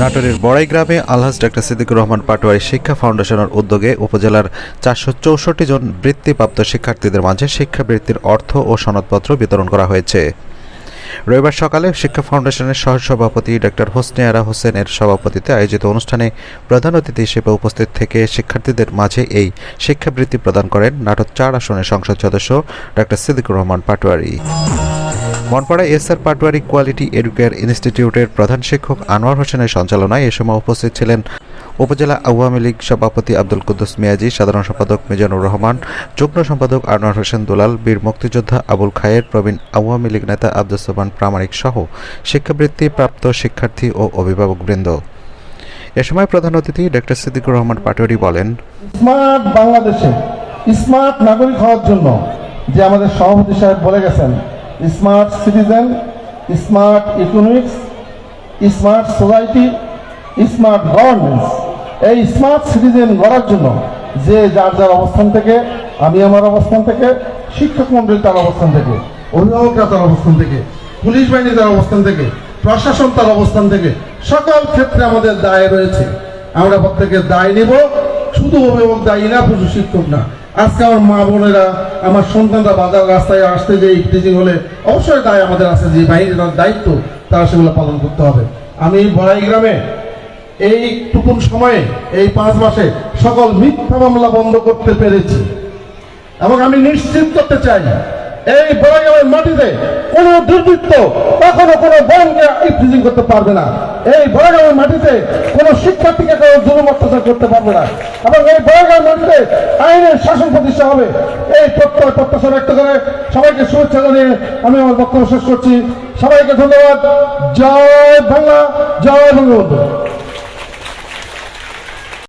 নাটোরের বড়াই গ্রামে আলহাজ ডাক্তার সিদ্দিকুর রহমান পাটোয়ারি শিক্ষা ফাউন্ডেশনের উদ্যোগে উপজেলার চারশো চৌষট্টি জন বৃত্তিপ্রাপ্ত শিক্ষার্থীদের মাঝে শিক্ষাবৃত্তির অর্থ ও সনদপত্র বিতরণ করা হয়েছে। রবিবার সকালে শিক্ষা ফাউন্ডেশনের সহসভাপতি ডক্টর হোসনে আরা হোসেনের সভাপতিতে আয়োজিত অনুষ্ঠানে প্রধান অতিথি হিসেবে উপস্থিত থেকে শিক্ষার্থীদের মাঝে এই শিক্ষাবৃত্তি প্রদান করেন নাটক চার আসনের সংসদ সদস্য doctor Siddiqur Rahman Patwari. Monpara S R Patwari quality Educare ইনস্টিটিউটের প্রধান শিক্ষক আনোয়ার হোসেনের সঞ্চালনায় এ সময় উপস্থিত ছিলেন উপজেলা আওয়ামী লীগ সভাপতি আব্দুল কুদ্দুস মিয়াজি, সাধারণ সম্পাদক মিজানুর রহমান, যুগ্ম সম্পাদক আনোয়ার হোসেন দুলাল, বীর মুক্তিযোদ্ধা আবুল খায়ের, প্রবীণ আওয়ামী লীগ নেতা আব্দুল প্রামাণিক সহ শিক্ষাবৃত্তি প্রাপ্ত শিক্ষার্থী ও অভিভাবকবৃন্দ এ সময় প্রধান অতিথি ডক্টর সিদ্দিকুর রহমান পাটোয়ারি বলেন, স্মার্ট বাংলাদেশে স্মার্ট নাগরিক হওয়ার জন্য যে আমাদের সভাপতি সাহেব বলে গেছেন smart citizen, smart economics, smart society, smart governance এই স্মার্ট সিটিজেন গড়ার জন্য যে যার যার অবস্থান থেকে, আমি আমার অবস্থান থেকে, শিক্ষক মন্ডলী তার অবস্থান থেকে, অভিভাবকরা তার অবস্থান থেকে, পুলিশ বাহিনী তার অবস্থান থেকে, প্রশাসন তার অবস্থান থেকে, সকল ক্ষেত্রে আমাদের দায় রয়েছে। আমরা প্রত্যেকে দায় নেব, শুধু অভিভাবক দায়ী না শুধু শিক্ষক না। আজকে আমার মা বোনেরা, আমার সন্তানরা বাজার রাস্তায় আসতে যে টিচিং হলে অবশ্যই দায় আমাদের আছে যে বাহিনী তার দায়িত্ব তারা সেগুলো পালন করতে হবে। আমি বড়াই গ্রামে এই টুকুন সময়ে, এই পাঁচ মাসে সকল মিথ্যা মামলা বন্ধ করতে পেরেছি। এবং আমি নিশ্চিত করতে চাই এই বড়াইগ্রামের মাটিতে কোন দুর্বৃত্ত কখনো কোনো বোনকে ইফ্রিজিং করতে পারবে না। এই বড়াইগ্রামের মাটিতে কোন শিক্ষার্থীকে কোনো জুলুম অত্যাচার করতে পারবে না। এবং এই বড়াইগ্রামের মাটিতে আইনের শাসন প্রতিষ্ঠা হবে। এই প্রত্যয় প্রত্যাশা ব্যক্ত করে সবাইকে শুভেচ্ছা জানিয়ে আমি আমার বক্তব্য শেষ করছি। সবাইকে ধন্যবাদ। জয় বাংলা, জয় বঙ্গবন্ধু।